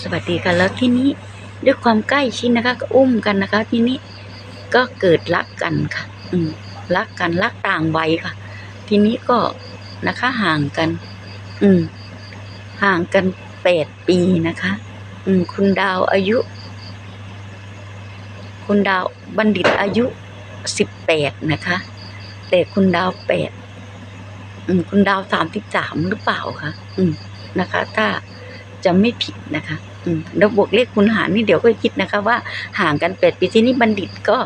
สวัสดีกันแล้วที่นี้ด้วยความใกล้ชิดนะคะ ก็อุ้มกันนะคะ ที่นี้ก็เกิดรักกันค่ะ อืมรักกันรักต่างวัยค่ะ ทีนี้ก็นะคะ ห่างกัน อืม ห่างกันแปดปีนะคะ อืม คุณดาวอายุ คุณดาวบัณฑิตอายุสิบแปดนะคะ แต่คุณดาวแปดอืม คุณดาวสามสิบสามหรือเปล่าคะอืมนะคะ ถ้าจะไม่ผิดนะคะ แล้วบวกเลขคุณหารนี่เดี๋ยวก็คิดนะคะ ว่าห่างกันแปดปีที่นี่บัณฑิตก็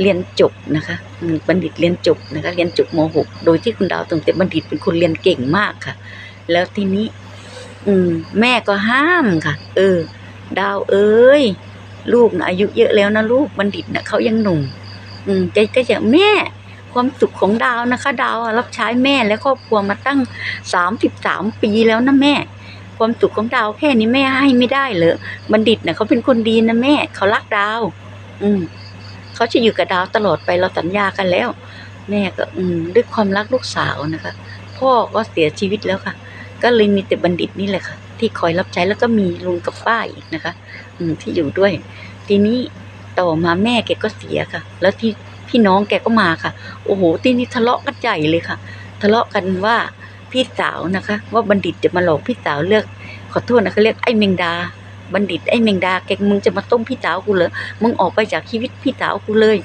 เรียนจบนะคะบัณฑิตเรียนจบนะคะ เรียนจบมหกโดยที่คุณดาวตั้งแต่บัณฑิตเป็นคนเรียนเก่งมากค่ะ แล้วทีนี้ อืม แม่ก็ห้ามค่ะ เออ ดาวเอ้ยลูกนะอายุเยอะแล้วนะลูกบัณฑิตนะเขายังหนุ่ม อืมแกก็จะแม่ความสุขของดาวนะคะ ดาวรับใช้แม่และครอบครัวมาตั้งสามสิบสามปีแล้วนะแม่ ความสุขของดาวแค่นี้แม่ให้ไม่ได้เหรอบัณฑิตนะเขาเป็นคนดีนะแม่ เขารักดาว อืมเขาจะอยู่กับดาวตลอดไปเราสัญญากันแล้ว แม่ก็ อืม ด้วยความรักลูกสาวนะคะ พ่อก็เสียชีวิตแล้วค่ะ ก็เลยมีแต่บัณฑิตนี่แหละค่ะ ที่คอยรับใช้แล้วก็มีลุงกับป้าอีกนะคะ อืม ที่อยู่ด้วย ทีนี้ต่อมาแม่แกก็เสียค่ะ แล้วที่พี่น้องแกก็มาค่ะ โอ้โห ที่นี่ทะเลาะกันใหญ่เลยค่ะ ทะเลาะกันว่า พี่สาวนะคะ ว่าบัณฑิตจะมาหลอกพี่สาวเลือก ขอโทษนะคะเรียกไอ้เมงดา บัณฑิตไอ้เมงดาแกมึงจะมาต้มพี่สาวกูเหรอมึงออกไปจากชีวิตพี่สาวกูเลย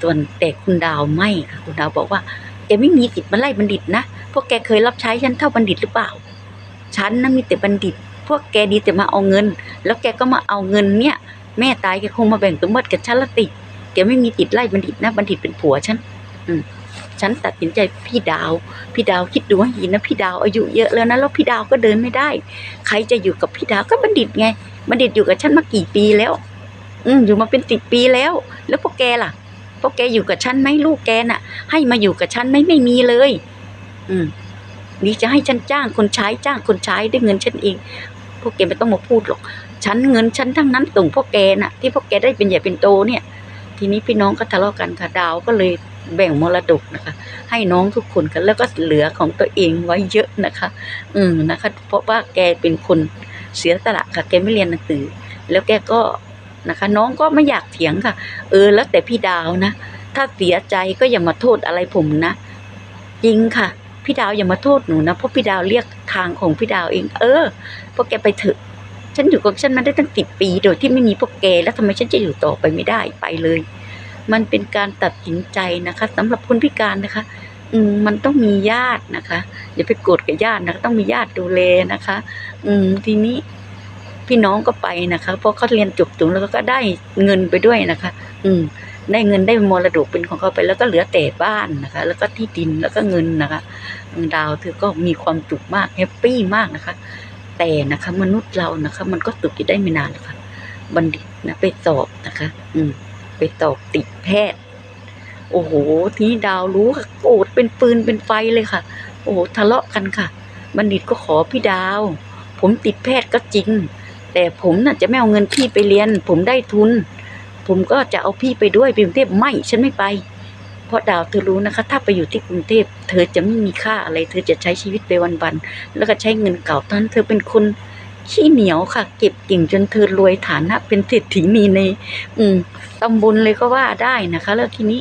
ส่วนแต่คุณดาวไม่ค่ะคุณดาวบอกว่าแกไม่มีสิทธิ์มาไล่บัณฑิตนะพราะแกเคยรับใช้ฉันเท่าบัณฑิตหรือเปล่าฉันนั้นมีแต่บัณฑิต พวกแกดีแต่มาเอาเงิน แล้วแกก็มาเอาเงินเนี่ย แม่ตายแกคงมาแบ่งสมบัติกับฉันละติแกไม่มีติดไล่บัณฑิตนะ บัณฑิตเป็นผัวฉัน อืม ฉันตัดสินใจพี่ดาว พี่ดาวคิดดูให้ดีนะพี่ดาวอายุเยอะแล้วนะแล้วพี่ดาวก็เดินไม่ได้ ใครจะอยู่กับพี่ดาวก็บัณฑิตไง บัณฑิตอยู่กับฉันมากี่ปีแล้ว อืมอยู่มาเป็นสิบปีแล้ว แล้วพวกแกล่ะพวกแกอยู่กับฉันไหมลูกแกน่ะ ให้มาอยู่กับฉันไหมไม่มีเลย อืมนี่จะให้ฉันจ้างคนใช้จ้างคนใช้ด้วยเงินฉันเองพวกแกไม่ต้องมาพูดหรอกฉันเงินฉันทั้งนั้นส่งพวกแกน่ะ ที่พวกแกได้เป็นใหญ่เป็นโตเนี่ย ทีนี้พี่น้องก็ทะเลาะกันค่ะดาวก็เลย แบ่งมรดกนะคะ ให้น้องทุกคนกันแล้วก็เหลือของตัวเองไว้เยอะนะคะ อืมนะคะ เพราะว่าแกเป็นคนเสียสละค่ะ แกไม่เรียนหนังสือ แล้วแกก็นะคะ น้องก็ไม่อยากเถียงค่ะ เออ แล้วแต่พี่ดาวนะ ถ้าเสียใจก็อย่ามาโทษอะไรผมนะ จริงค่ะ พี่ดาวอย่ามาโทษหนูนะ เพราะพี่ดาวเรียกทางของพี่ดาวเอง เออพวกแกไปเถอะฉันอยู่กับฉันมาได้ตั้งสิบปี โดยที่ไม่มีพวกแกแล้วทำไมฉันจะอยู่ต่อไปไม่ได้ไปเลย มันเป็นการตัดสินใจนะคะสำหรับคนพิการนะคะ อืมมันต้องมีญาตินะคะ อย่าไปโกรธกับญาตินะะต้องมีญาติดูแลนะคะ อืมทีนี้พี่น้องก็ไปนะคะเพราะเขาเรียนจบสูงแล้วก็ได้เงินไปด้วยนะคะ อืม ได้เงินได้มรดกเป็นของเขาไป แล้วก็เหลือแต่บ้านนะคะ แล้วก็ที่ดินแล้วก็เงินนะคะดาวเธอก็มีความสุขมากแฮปปี้มากนะคะ แต่นะคะ มนุษย์เรานะคะ มันก็สุขอยู่ได้ไม่นานหรอกค่ะบัณฑิตนะไปสอบนะคะ อืม ไปสอบติดแพทย์ โอ้โห ทีนี้ดาวรู้ค่ะโกรธเป็นปืนเป็นไฟเลยค่ะ โอ้โหทะเลาะกันค่ะ บัณฑิตก็ขอพี่ดาว ผมติดแพทย์ก็จริง แต่ผมน่ะจะไม่เอาเงินพี่ไปเรียน ผมได้ทุน ผมก็จะเอาพี่ไปด้วยไปกรุงเทพไม่ฉันไม่ไป เพราะดาวเธอรู้นะคะ ถ้าไปอยู่ที่กรุงเทพเธอจะไม่มีค่าอะไร เธอจะใช้ชีวิตไปวันๆแล้วก็ใช้เงินเก่าตอนเธอเป็นคน ขี้เหนียวค่ะ เก็บเก่งจนเธอรวยฐานะ เป็นเศรษฐีนีใน อืมตำบลเลยก็ว่าได้นะคะ แล้วทีนี้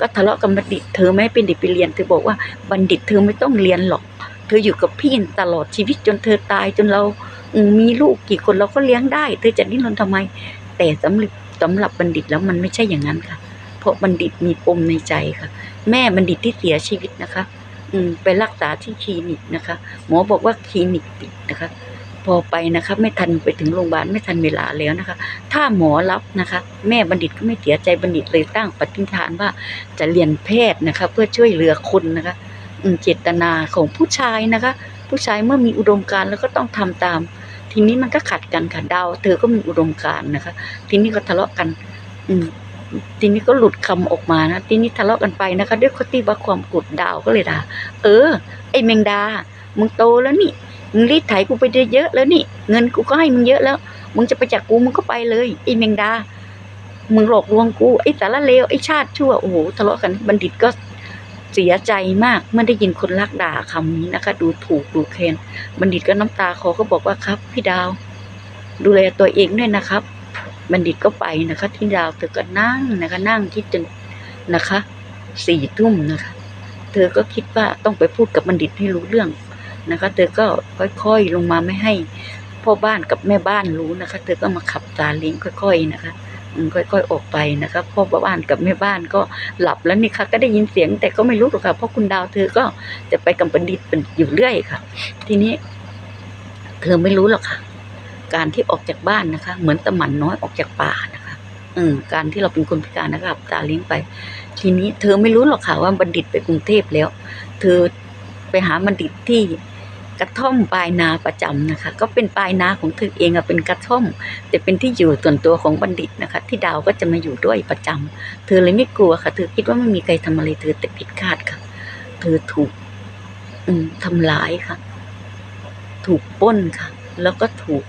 ก็ทะเลาะกับบัณฑิตเธอไม่เป็นเด็กไปเรียนเธอบอกว่าบัณฑิตเธอไม่ต้องเรียนหรอก เธออยู่กับพี่ตลอดชีวิตจนเธอตายจนเรามีลูกกี่คนเราก็เลี้ยงได้ เธอจะดิ้นรนทำไม แต่สำหรับสำหรับบัณฑิตแล้วมันไม่ใช่อย่างนั้นค่ะ เพราะบัณฑิตมีปมในใจค่ะ แม่บัณฑิตที่เสียชีวิตนะคะ อืมไปรักษาที่คลินิกนะคะ หมอบอกว่าคลินิกปิดนะคะ อไปนะคะ ไม่ทันไปถึงโรงพยาบาลไม่ทันเวลาแล้วนะคะ ถ้าหมอรับนะคะ แม่บัณฑิตก็ไม่เสียใจบัณฑิตเลยตั้งปฏิฐานว่าจะเรียนแพทย์นะคะ เพื่อช่วยเหลือคนนะคะเจตนาของผู้ชายนะคะ ผู้ชายเมื่อมีอุดมการณ์แล้วก็ต้องทำตาม ทีนี้มันก็ขัดกันค่ะดาว เธอก็มีอุดมการณ์นะคะ ทีนี้ก็ทะเลาะกัน อืมทีนี้ก็หลุดคำออกมานะทีนี้ทะเลาะกันไปนะคะ ด้วยข้อที่ว่าความกดดาวก็เลยด่าเออ ไอ้แมงดามึงโตแล้วนี่ มึงรีดไถกูไปเยอะแล้วนี่ เงินกูก็ให้มึงเยอะแล้ว มึงจะไปจากกูมึงก็ไปเลยไอ้แมงดา มึงหลอกลวงกูไอ้สารเลวไอ้ชาติชั่วโอ้โหทะเลาะกันบัณฑิตก็เสียใจมากเมื่อได้ยินคนรักด่าคำนี้นะคะ ดูถูกดูแคลนบัณฑิตก็น้ำตาคอก็บอกว่าครับ พี่ดาว ดูแลตัวเองด้วยนะครับ บัณฑิตก็ไปนะคะ ที่ดาวเธอก็นั่งนะคะ นั่งคิดจนนะคะสี่ทุ่มนะคะ เธอก็คิดว่าต้องไปพูดกับบัณฑิตให้รู้เรื่อง นะคะ เธอก็ค่อยๆลงมาไม่ให้พ่อบ้านกับแม่บ้านรู้นะคะ เธอก็มาขับซาเล้งค่อย ๆ นะคะค่อยๆออกไปนะคะพ่อบ้านกับแม่บ้านก็หลับแล้วนี่ค่ะ ก็ได้ยินเสียงแต่ก็ไม่รู้หรอกค่ะเพราะคุณดาวเธอก็จะไปกับบัณฑิตเป็นอยู่เรื่อยค่ะ ทีนี้ เธอไม่รู้หรอกค่ะ การที่ออกจากบ้านนะคะ เหมือนตะหมันน้อยออกจากป่านะคะ อืมการที่เราเป็นคนพิการนะครับตาเลี้ยงไป ทีนี้ เธอไม่รู้หรอกค่ะว่าบัณฑิตไปกรุงเทพแล้ว เธอไปหาบัณฑิตที่ กระท่อมปลายนาประจำนะคะ ก็เป็นปลายนาของเธอเองอะเป็นกระท่อม แต่เป็นที่อยู่ส่วนตัวของบัณฑิตนะคะ ที่ดาวก็จะมาอยู่ด้วยประจำเธอเลยไม่กลัวค่ะ เธอคิดว่าไม่มีใครทำอะไรเธอแต่ผิดคาดค่ะ เธอถูก อืมทำร้ายค่ะ ถูกป้นค่ะ แล้วก็ถูก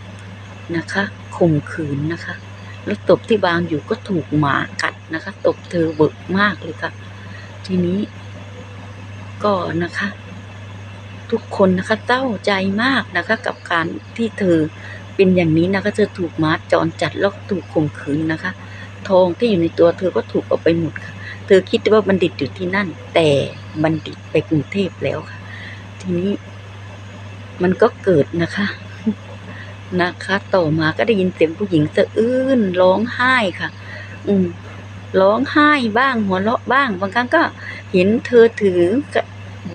นะคะข่มขืนนะคะ แล้วตบที่บางอยู่ก็ถูกหมากัดนะคะ ตบเธอเบิกมากเลยค่ะ ทีนี้ก็นะคะ ทุกคนนะคะเศร้าใจมากนะคะกับการที่เธอเป็นอย่างนี้นะคะ เธอถูกมาจรจัดแล้วก็ถูกข่มขืนนะคะ ทองที่อยู่ในตัวเธอก็ถูกเอาไปหมดค่ะ เธอคิดว่าบัณฑิตอยู่ที่นั่น แต่บัณฑิตไปกรุงเทพแล้วค่ะ ทีนี้มันก็เกิดนะคะนะคะ ต่อมาก็ได้ยินเสียงผู้หญิงสะอื้นร้องไห้ค่ะ อืมร้องไห้บ้างหัวเราะบ้าง บางครั้งก็เห็นเธอถือกระ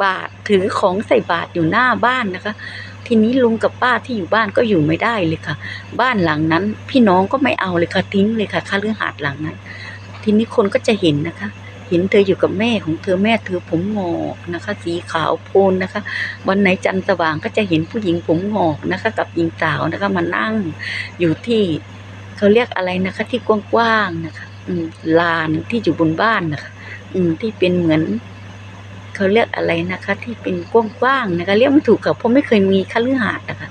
บาทถือของใส่บาทอยู่หน้าบ้านนะคะ ทีนี้ลุงกับป้าที่อยู่บ้านก็อยู่ไม่ได้เลยค่ะ บ้านหลังนั้น พี่น้องก็ไม่เอาเลยค่ะทิ้งเลยค่ะค่าเรื่องหาดหลังนั้น ทีนี้คนก็จะเห็นนะคะเห็นเธออยู่กับแม่ของเธอแม่เธอผมงอกนะคะ สีขาวโพลนนะคะ วันไหนจันทร์สว่างก็จะเห็นผู้หญิงผมงอกนะคะ กับหญิงสาวนะคะมานั่งอยู่ที่เขาเรียกอะไรนะคะ ที่กว้างๆนะคะ อืมลานที่อยู่บนบ้านนะคะ อืมที่เป็นเหมือน เขาเรียกอะไรนะคะ ที่เป็นกว้างๆนะคะ เรียกไม่ถูกค่ะเพราะไม่เคยมีคฤหาสน์นะคะ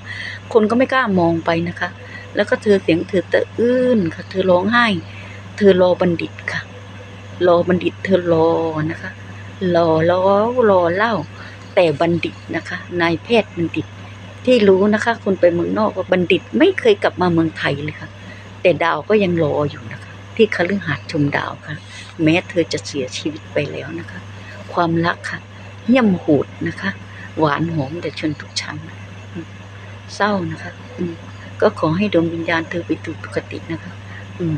คนก็ไม่กล้ามองไปนะคะ แล้วก็เธอเสียงเธอตะอื้นค่ะ เธอร้องไห้ เธอรอบัณฑิตค่ะ รอบัณฑิตเธอรอนะคะรอรอรอเล่า แต่บัณฑิตนะคะนายแพทย์บัณฑิตที่รู้นะคะ คนไปเมืองนอกว่าบัณฑิตไม่เคยกลับมาเมืองไทยเลยค่ะ แต่ดาวก็ยังรออยู่นะคะ ที่คฤหาสน์ชมดาวค่ะ แม้เธอจะเสียชีวิตไปแล้วนะคะ ความรักค่ะเหี้ยมโหดนะคะ หวานหอมแต่ชนทุกชั้นเศร้านะคะอืก็ขอให้ดวงวิญญาณเธอไปสู่ปกตินะคะ อืม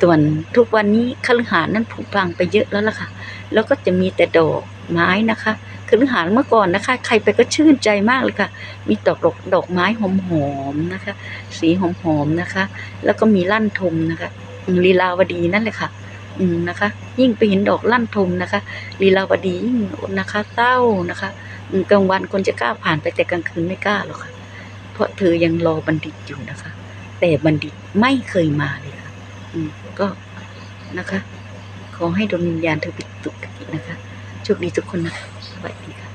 ส่วนทุกวันนี้คฤหาสน์นั้นผุพังไปเยอะแล้วล่ะค่ะ แล้วก็จะมีแต่ดอกไม้นะคะคฤหาสน์เมื่อก่อนนะคะ ใครไปก็ชื่นใจมากเลยค่ะ มีดอกดอกดอกไม้หอมๆนะคะ สีหอมๆนะคะ แล้วก็มีลั่นทมนะคะลีลาวดีนั่นแหละค่ะ นะคะ ยิ่งไปเห็นดอกลั่นทมนะคะลีลาวดียิ่งนะคะเศร้านะคะกลางวันคนจะกล้าผ่านไปแต่กลางคืนไม่กล้าหรอกค่ะ เพราะเธอยังรอบัณฑิตอยู่นะคะ แต่บัณฑิตไม่เคยมาเลยค่ะอืมก็นะคะ ขอให้ดวงวิญญาณเธอไปสุขนะคะโชคดีทุกคนนะคะสวัสดีค่ะ